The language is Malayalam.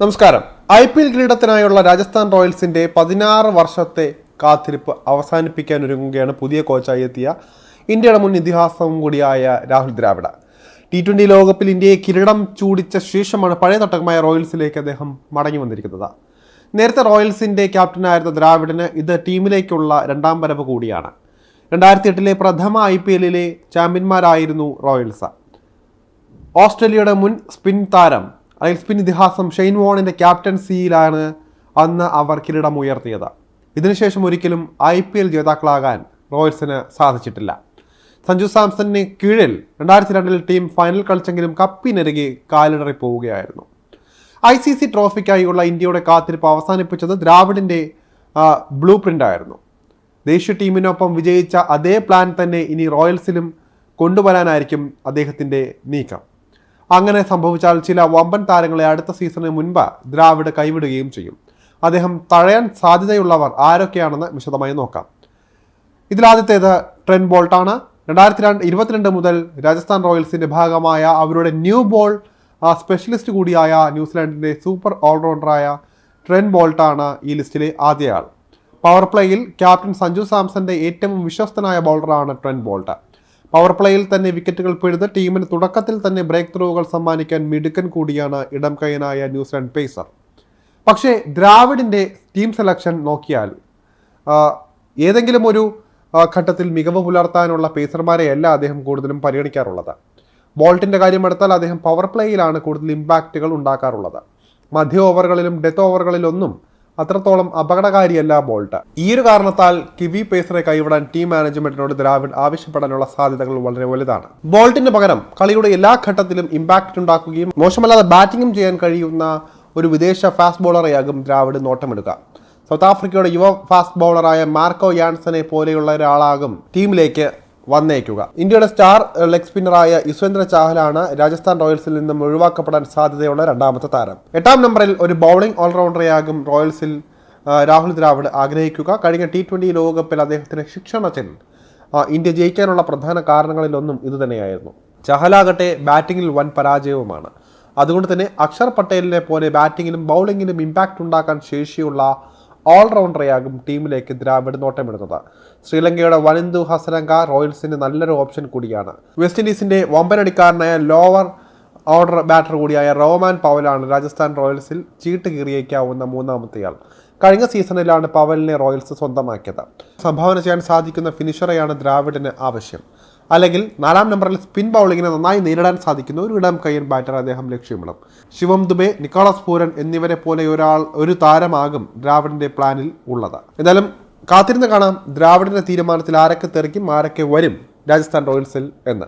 നമസ്കാരം. ഐ പി എൽ കിരീടത്തിനായുള്ള രാജസ്ഥാൻ റോയൽസിന്റെ പതിനാറ് വർഷത്തെ കാത്തിരിപ്പ് അവസാനിപ്പിക്കാൻ ഒരുങ്ങുകയാണ് പുതിയ കോച്ചായി എത്തിയ ഇന്ത്യയുടെ മുൻ ഇതിഹാസവും കൂടിയായ രാഹുൽ ദ്രാവിഡ. ടി ട്വന്റി ലോകകപ്പിൽ ഇന്ത്യയെ കിരീടം ചൂടിച്ച ശേഷമാണ് പഴയ തട്ടകമായ റോയൽസിലേക്ക് അദ്ദേഹം മടങ്ങി വന്നിരിക്കുന്നത്. നേരത്തെ റോയൽസിന്റെ ക്യാപ്റ്റനായിരുന്ന ദ്രാവിഡിന് ഇത് ടീമിലേക്കുള്ള രണ്ടാം വരവ് കൂടിയാണ്. രണ്ടായിരത്തി എട്ടിലെ പ്രഥമ ഐ പി എല്ലിലെ ചാമ്പ്യന്മാരായിരുന്നു റോയൽസ്. ഓസ്ട്രേലിയയുടെ മുൻ സ്പിൻ താരം അല്ലെങ്കിൽ സ്പിൻ ഇതിഹാസം ഷെയ്ൻ വോണിന്റെ ക്യാപ്റ്റൻസിയിലാണ് അന്ന് അവർ കിരീടം ഉയർത്തിയത്. ഇതിനുശേഷം ഒരിക്കലും ഐ പി എൽ ജേതാക്കളാകാൻ റോയൽസിന് സാധിച്ചിട്ടില്ല. സഞ്ജു സാംസണിന് കീഴിൽ രണ്ടായിരത്തി രണ്ടിൽ ടീം ഫൈനൽ കളിച്ചെങ്കിലും കപ്പിനരുകെ കാലിടറി പോവുകയായിരുന്നു. ഐ സി സി ട്രോഫിക്കായുള്ള ഇന്ത്യയുടെ കാത്തിരിപ്പ് അവസാനിപ്പിച്ചത് ദ്രാവിഡിന്റെ ബ്ലൂ പ്രിന്റായിരുന്നു ദേശീയ ടീമിനൊപ്പം വിജയിച്ച അതേ പ്ലാൻ തന്നെ ഇനി റോയൽസിലും കൊണ്ടുവരാനായിരിക്കും അദ്ദേഹത്തിന്റെ നീക്കം. അങ്ങനെ സംഭവിച്ചാൽ ചില വമ്പൻ താരങ്ങളെ അടുത്ത സീസണിന് മുൻപ് ദ്രാവിഡ് കൈവിടുകയും ചെയ്യും. അദ്ദേഹം തഴയാൻ സാധ്യതയുള്ളവർ ആരൊക്കെയാണെന്ന് വിശദമായി നോക്കാം. ഇതിലാദ്യത്തേത് ട്രെൻ ബോൾട്ടാണ്. രണ്ടായിരത്തി രണ്ട് ഇരുപത്തിരണ്ട് മുതൽ രാജസ്ഥാൻ റോയൽസിന്റെ ഭാഗമായ അവരുടെ ന്യൂ ബോൾ സ്പെഷ്യലിസ്റ്റ് കൂടിയായ ന്യൂസിലാൻഡിന്റെ സൂപ്പർ ഓൾറൗണ്ടറായ ട്രെൻ ബോൾട്ടാണ് ഈ ലിസ്റ്റിലെ ആദ്യയാൾ പവർ പ്ലേയിൽ ക്യാപ്റ്റൻ സഞ്ജു സാംസന്റെ ഏറ്റവും വിശ്വസ്തനായ ബൗളറാണ് ട്രെൻ ബോൾട്ട്. പവർ പ്ലേയിൽ തന്നെ വിക്കറ്റുകൾ പിഴുത് ടീമിന് തുടക്കത്തിൽ തന്നെ ബ്രേക്ക് ത്രൂകൾ സമ്മാനിക്കാൻ മിടുക്കൻ കൂടിയാണ് ഇടം കൈയനായ ന്യൂസിലാൻഡ് പേസർ പക്ഷേ ദ്രാവിഡിന്റെ ടീം സെലക്ഷൻ നോക്കിയാൽ ഏതെങ്കിലും ഒരു ഘട്ടത്തിൽ മികവ് പുലർത്താനുള്ള പേസർമാരെയല്ല അദ്ദേഹം കൂടുതലും പരിഗണിക്കാറുള്ളത്. ബോൾട്ടിന്റെ കാര്യം എടുത്താൽ അദ്ദേഹം പവർ പ്ലേയിലാണ് കൂടുതൽ ഇമ്പാക്റ്റുകൾ ഉണ്ടാക്കാറുള്ളത്. മധ്യ ഓവറുകളിലും ഡെത്ത് ഓവറുകളിലൊന്നും അത്രത്തോളം അപകടകാരിയല്ല ബോൾട്ട്. ഈ ഒരു കാരണത്താൽ കിവി പേസറെ കൈവിടാൻ ടീം മാനേജ്മെന്റിനോട് ദ്രാവിഡ് ആവശ്യപ്പെടാനുള്ള സാധ്യതകൾ വളരെ വലുതാണ്. ബോൾട്ടിന് പകരം കളിയുടെ എല്ലാ ഘട്ടത്തിലും ഇമ്പാക്റ്റ് ഉണ്ടാക്കുകയും മോശമല്ലാതെ ബാറ്റിംഗും ചെയ്യാൻ കഴിയുന്ന ഒരു വിദേശ ഫാസ്റ്റ് ബോളറെയാകും ദ്രാവിഡ് നോട്ടമെടുക്കുക. സൗത്ത് ആഫ്രിക്കയുടെ യുവ ഫാസ്റ്റ് ബൗളറായ മാർക്കോ യാൻസനെ പോലെയുള്ള ഒരാളാകും ടീമിലേക്ക് വന്നേക്കുക. ഇന്ത്യയുടെ സ്റ്റാർ ലെഗ് സ്പിന്നറായ യുസ്വേന്ദ്ര ചാഹലാണ് രാജസ്ഥാൻ റോയൽസിൽ നിന്നും ഒഴിവാക്കപ്പെടാൻ സാധ്യതയുള്ള രണ്ടാമത്തെ താരം. എട്ടാം നമ്പറിൽ ഒരു ബൗളിംഗ് ഓൾറൗണ്ടറെയാകും റോയൽസിൽ രാഹുൽ ദ്രാവിഡ് ആഗ്രഹിക്കുക. കഴിഞ്ഞ ടി ട്വന്റി ലോകകപ്പിൽ അദ്ദേഹത്തിന് ശിക്ഷണത്തിൽ ഇന്ത്യ ജയിക്കാനുള്ള പ്രധാന കാരണങ്ങളിലൊന്നും ഇതുതന്നെയായിരുന്നു ചഹലാകട്ടെ ബാറ്റിങ്ങിൽ വൻ പരാജയവുമാണ്. അതുകൊണ്ട് തന്നെ അക്ഷർ പട്ടേലിനെ പോലെ ബാറ്റിങ്ങിലും ബൗളിങ്ങിലും ഇമ്പാക്റ്റ് ഉണ്ടാക്കാൻ ശേഷിയുള്ള ഓൾറൗണ്ടറെയാകും ടീമിലേക്ക് ദ്രാവിഡ് നോട്ടമിടുന്നത് ശ്രീലങ്കയുടെ വനിന്ദു ഹസരംഗ റോയൽസിന് നല്ലൊരു ഓപ്ഷൻ കൂടിയാണ്. വെസ്റ്റ് ഇൻഡീസിന്റെ വമ്പനടിക്കാരനായ ലോവർ ഓർഡർ ബാറ്റർ കൂടിയായ റോമാൻ പവലാണ് രാജസ്ഥാൻ റോയൽസിൽ ചീട്ട് കീറിയേക്കാവുന്ന മൂന്നാമത്തെയാൾ. കഴിഞ്ഞ സീസണിലാണ് പവലിനെ റോയൽസ് സ്വന്തമാക്കിയത്. സംഭാവന ചെയ്യാൻ സാധിക്കുന്ന ഫിനിഷറെയാണ് ദ്രാവിഡിന് ആവശ്യം. അല്ലെങ്കിൽ നാലാം നമ്പറിൽ സ്പിൻ ബൗളിങ്ങിനെ നന്നായി നേരിടാൻ സാധിക്കുന്ന ഒരു ഇടം കയ്യൻ ബാറ്റർ അദ്ദേഹം ലക്ഷ്യമിടും. ശിവം ദുബെ നിക്കോളസ് പൂരൻ എന്നിവരെ പോലെ ഒരാൾ ഒരു താരമാകും ദ്രാവിഡിന്റെ പ്ലാനിൽ ഉള്ളത്. എന്തായാലും കാത്തിരുന്ന് കാണാം ദ്രാവിഡിന്റെ തീരുമാനത്തിൽ ആരൊക്കെ തെറിക്കും ആരൊക്കെ വരും രാജസ്ഥാൻ റോയൽസിൽ എന്ന്.